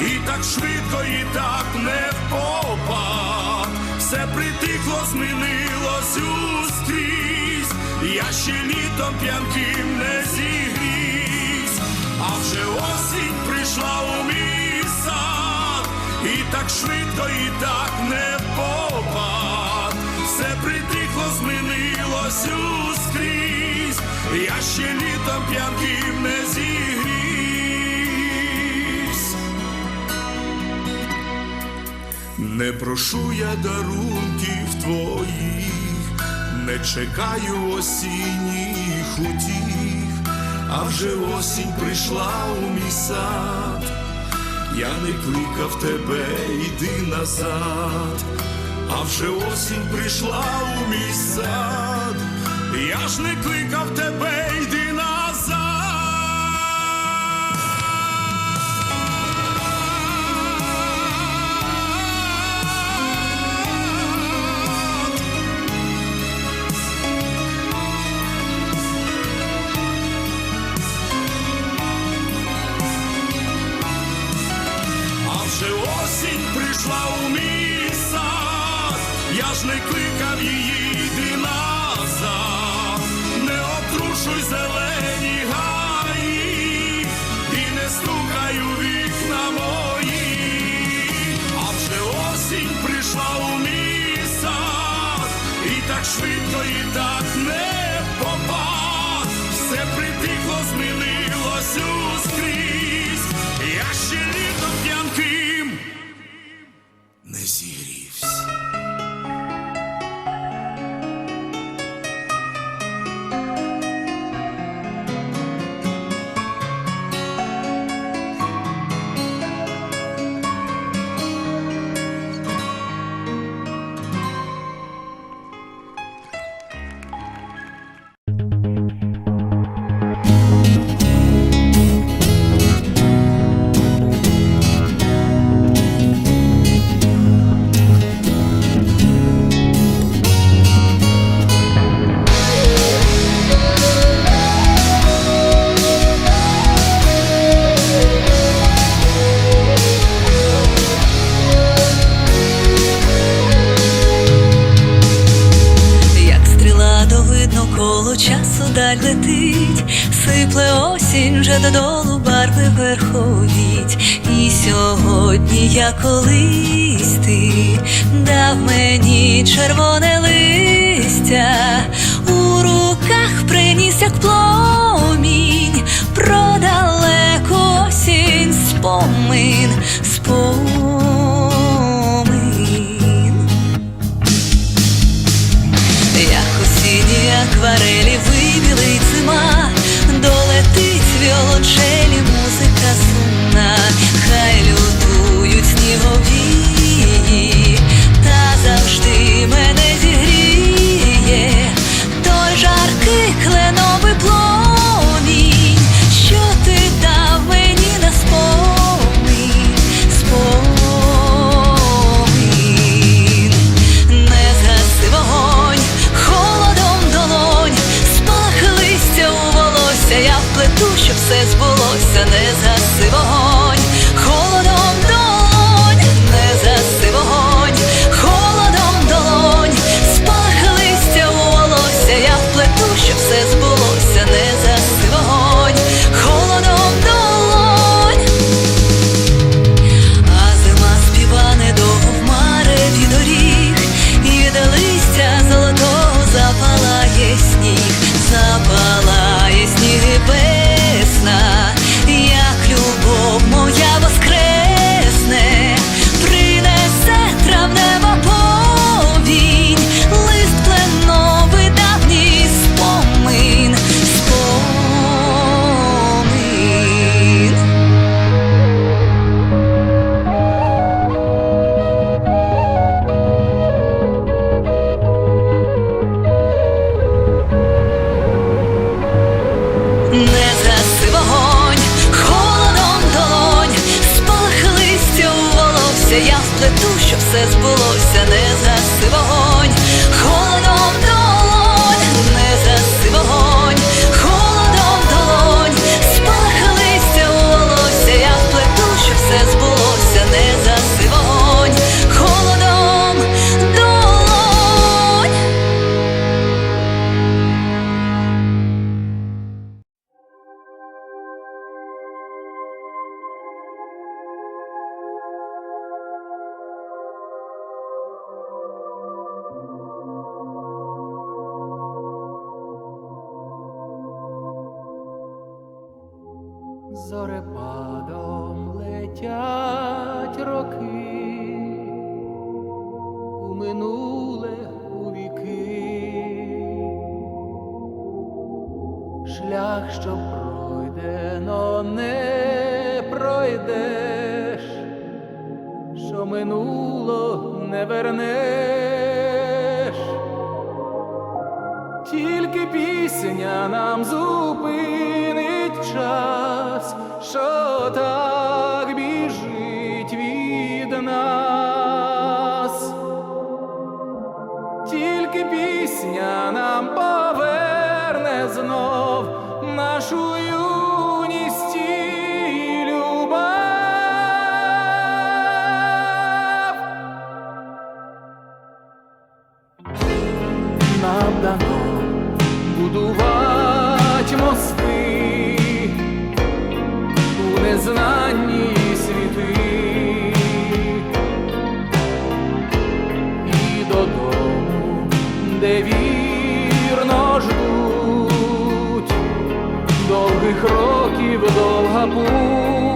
і так швидко, і так не впопад. Все притихло, змінилось ускрізь, я ще літом п'янким не зігрівсь, а вже осінь прийшла у мій сад, і так швидко, і так не впопад. Все притихло, змінилось ускрізь, я ще літом п'янким не зігрівсь. Не прошу я дарунків твоїх, не чекаю осінніх утіх, а вже осінь прийшла у мій сад. Я не кликав тебе, йди назад, а вже осінь прийшла у мій сад. Я ж не кликав тебе, вже осінь прийшла у мій я ж не кликав її, йди назад, не обтрушуй зелені гаї і не стукай у вікна мої, а вже осінь прийшла у мій і так швидко, коло часу даль летить, сипле осінь вже додолу барви верховіть. І сьогодні я колись ти дав мені червоне листя, у руках приніс як пломінь, про далеку осінь спомин, спомин. це не за сивого. плету, щоб все збулося, не заси вогонь холодом. летять роки. У минуле у віки, шлях, що пройде, но не пройдеш, що минуло не вернеш, тільки пісня нам зупинить час, що так. де вірно ждуть довгих років довга путь.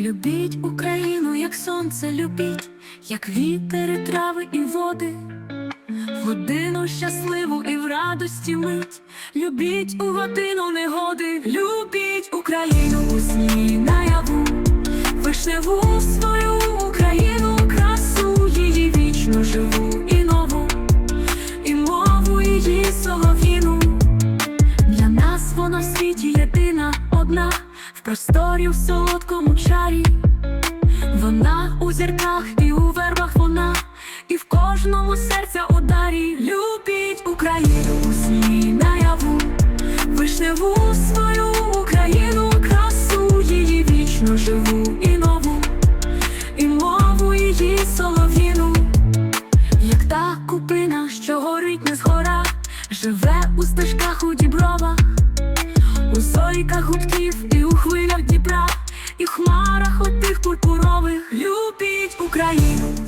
Любіть Україну, як сонце, любіть, як вітери, трави і води, годину щасливу і в радості мить. Любіть у годину негоди, любіть Україну у сні наяву, вишневу свою. любіть Україну.